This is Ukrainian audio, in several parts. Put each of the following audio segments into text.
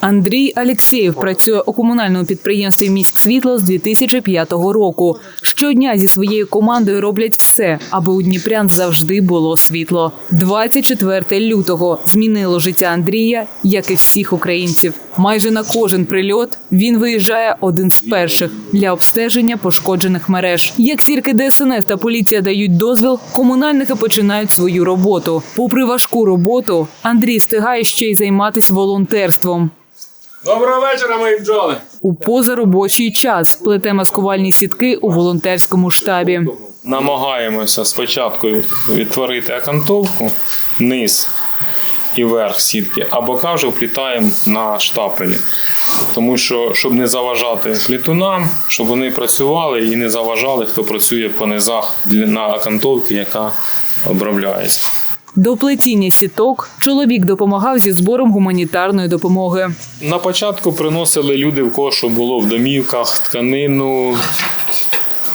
Андрій Алєксєєв працює у комунальному підприємстві «Міськсвітло» з 2005 року. Щодня зі своєю командою роблять все, аби у Дніпрян завжди було світло. 24 лютого змінило життя Андрія, як і всіх українців. Майже на кожен прильот він виїжджає один з перших для обстеження пошкоджених мереж. Як тільки ДСНС та поліція дають дозвіл, комунальники починають свою роботу. Попри важку роботу, Андрій встигає ще й займатися волонтерством. Доброго вечора, мої бджоли. У позаробочий час плете маскувальні сітки у волонтерському штабі. Намагаємося спочатку відтворити окантовку, низ і верх сітки, а бока вже вплітаємо на штапелі. Тому що, щоб не заважати плітунам, щоб вони працювали і не заважали, хто працює по низах на окантовці, яка обробляється. До плетіння сіток чоловік допомагав зі збором гуманітарної допомоги. На початку приносили люди в що було в домівках, тканину,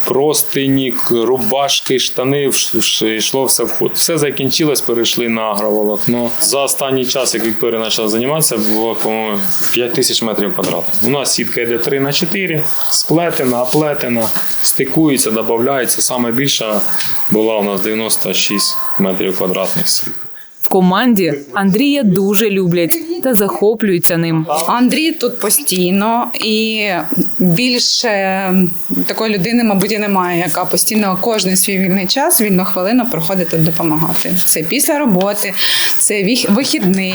простині, рубашки, штани, йшло все в ход. Все закінчилось, перейшли на агроволокно. За останній час, як Вікторія почала займатися, було по 5 тисяч метрів квадратних. У нас сітка йде 3 на 4, сплетена, оплетена, стикується, додається. Саме більша була у нас 96 метрів квадратних сітка. Команді Андрія дуже люблять та захоплюються ним. Андрій тут постійно і більше такої людини, мабуть, і немає, яка постійно кожен свій вільний час, вільну хвилину проходить тут допомагати. Це після роботи, це віх- вихідний.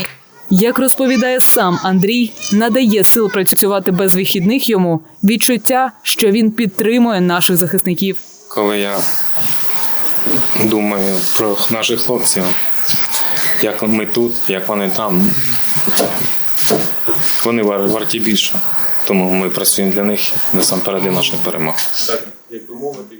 Як розповідає сам Андрій, надає сил працювати без вихідних йому відчуття, що він підтримує наших захисників. коли я думаю про наших хлопців, як ми тут, як вони там, вони вар- варті більше. Тому ми працюємо для них насамперед для наших перемог. Так, як би мовити.